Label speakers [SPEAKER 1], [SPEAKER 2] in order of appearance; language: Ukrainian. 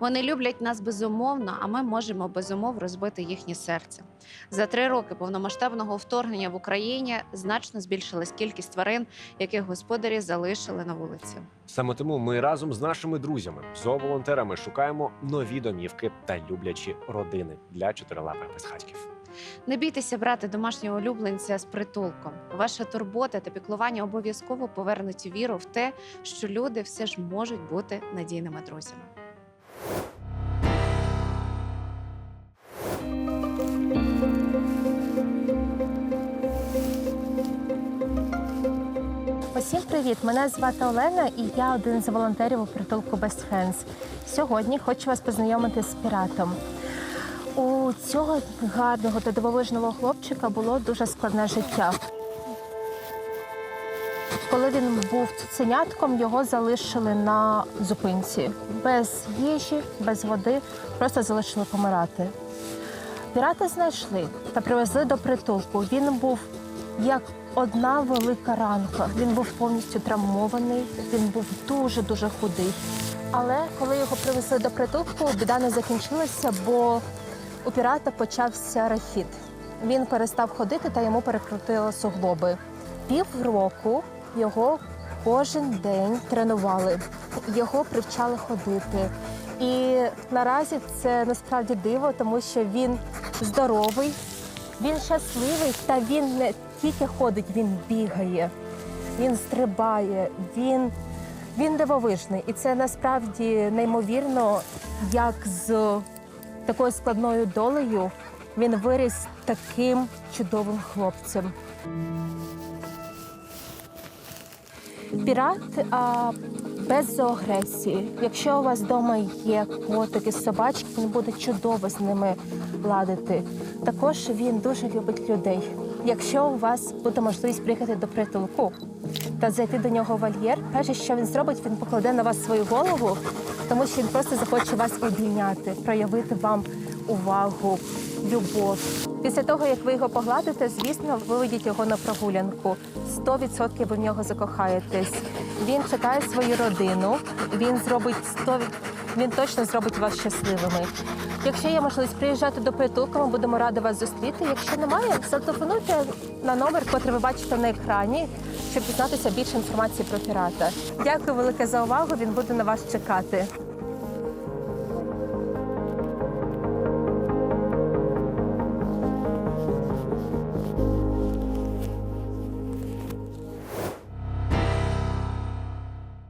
[SPEAKER 1] Вони люблять нас безумовно, а ми можемо без умов розбити їхнє серце. За три роки повномасштабного вторгнення в Україні значно збільшилась кількість тварин, яких господарі залишили на вулиці.
[SPEAKER 2] Саме тому ми разом з нашими друзями, зооволонтерами, шукаємо нові домівки та люблячі родини для чотирилапих безхатьків.
[SPEAKER 1] Не бійтеся брати домашнього улюбленця з притулком. Ваша турбота та піклування обов'язково повернуть віру в те, що люди все ж можуть бути надійними друзями.
[SPEAKER 3] Усім привіт! Мене звати Олена, і я один з волонтерів у притулку Best Friends. Сьогодні хочу вас познайомити з піратом. У цього гарного та дивовижного хлопчика було дуже складне життя. Коли він був цуценятком, його залишили на зупинці без їжі, без води, просто залишили помирати. Пірата знайшли та привезли до притулку. Він був як одна велика ранка. Він був повністю травмований, він був дуже дуже худий. Але коли його привезли до притулку, біда не закінчилася, бо у пірата почався рахіт. Він перестав ходити та йому перекрутили суглоби. Півроку його кожен день тренували, його привчали ходити. І наразі це насправді диво, тому що він здоровий, він щасливий, та він не тільки ходить, він бігає, він стрибає, він, він дивовижний. І це насправді неймовірно, як з такою складною долею він виріс таким чудовим хлопцем. Пірат а, без зоагресії. Якщо у вас вдома є котики, собачки, він буде чудово з ними ладити. Також він дуже любить людей. Якщо у вас буде можливість приїхати до притулку та зайти до нього в вольєр, перше, що він зробить, він покладе на вас свою голову, тому що він просто захоче вас обійняти, проявити вам увагу, любов. Після того, як ви його погладите, звісно, виведіть його на прогулянку. 100% ви в нього закохаєтесь. Він чекає свою родину. Він зробить 100%, він точно зробить вас щасливими. Якщо є можливість приїжджати до притулку, ми будемо раді вас зустріти. Якщо немає, зателефонуйте на номер, який ви бачите на екрані, щоб дізнатися більше інформації про пірата. Дякую велике за увагу. Він буде на вас чекати.